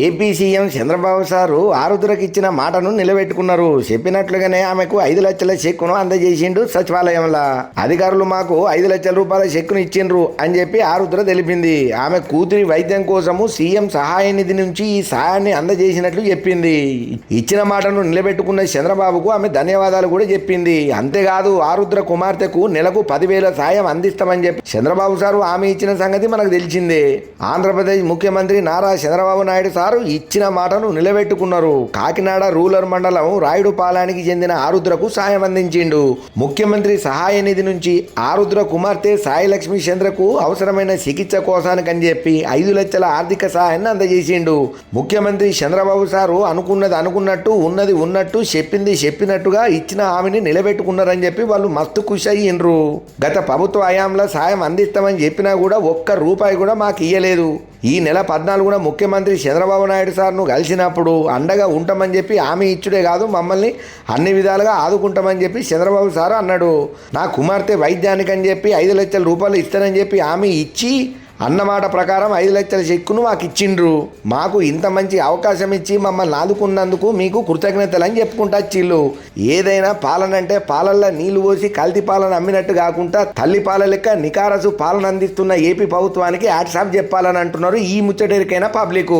AP CM Chandrababu sir ఆరుద్రకు ఇచ్చిన మాటను నిలబెట్టుకున్నారు. చెప్పినట్లుగానే ఆమెకు ఐదు లక్షల చెక్కును అందజేసిండు సచివాలయంలో. అధికారులు మాకు ఐదు లక్షల రూపాయల చెక్కును ఇచ్చిండ్రు అని చెప్పి ఆరుద్ర తెలిపింది. ఆమె కూతురి వైద్యం కోసము సీఎం సహాయ నిధి నుంచి ఈ సహాయాన్ని అందజేసినట్లు చెప్పింది. ఇచ్చిన మాటను నిలబెట్టుకున్న చంద్రబాబుకు ఆమె ధన్యవాదాలు కూడా చెప్పింది. అంతేకాదు ఆరుద్ర కుమార్తెకు నెలకు పదివేల సాయం అందిస్తామని చెప్పి చంద్రబాబు సారు ఆమె ఇచ్చిన సంగతి మనకు తెలిసిందే. ఆంధ్రప్రదేశ్ ముఖ్యమంత్రి నారా చంద్రబాబు నాయుడు సారు ఇచ్చిన మాటను నిలబెట్టుకున్నారు. కాకినాడ రూరల్ మండలం రాయుడు పాలానికి చెందిన ఆరుద్రకు సాయం అందించిండు. ముఖ్యమంత్రి సహాయ నిధి నుంచి ఆరుద్ర కుమార్తె సాయిలక్ష్మి చంద్రకు అవసరమైన చికిత్స కోసానికని చెప్పి ఐదు లక్షల ఆర్థిక సహాయాన్ని అందజేసిండు. ముఖ్యమంత్రి చంద్రబాబు సారు అనుకున్నది అనుకున్నట్టు ఉన్నది ఉన్నట్టు చెప్పింది చెప్పినట్టుగా ఇచ్చిన హామీని నిలబెట్టుకున్నారని చెప్పి వాళ్ళు మస్తు ఖుషి అయ్యిండ్రు. గత ప్రభుత్వ హయాంలో సాయం అందిస్తామని చెప్పినా కూడా ఒక్క రూపాయి కూడా మాకు ఇయ్యలేదు. ఈ నెల పద్నాలుగున ముఖ్యమంత్రి చంద్రబాబు నాయుడు సార్ను కలిసినప్పుడు అండగా ఉంటామని చెప్పి ఆమె ఇచ్చుడే కాదు మమ్మల్ని అన్ని విధాలుగా ఆదుకుంటామని చెప్పి చంద్రబాబు సార్ అన్నాడు. నా కుమార్తె వైద్యానికి అని చెప్పి ఐదు లక్షల రూపాయలు ఇస్తానని చెప్పి ఆమె ఇచ్చి అన్నమాట ప్రకారం ఐదు లక్షల చెక్కును మాకు ఇచ్చిండ్రు. మాకు ఇంత మంచి అవకాశం ఇచ్చి మమ్మల్ని ఆదుకున్నందుకు మీకు కృతజ్ఞతలు అని చెప్పుకుంటా చిల్లు ఏదైనా పాలన అంటే పాలల్లో నీళ్ళు పోసి కల్తీ పాలన అమ్మినట్టు కాకుండా తల్లి పాల లెక్క నికారసు పాలన అందిస్తున్న ఏపీ ప్రభుత్వానికి యాడ్సాప్ చెప్పాలని అంటున్నారు ఈ ముచ్చటరికైనా పబ్లిక్.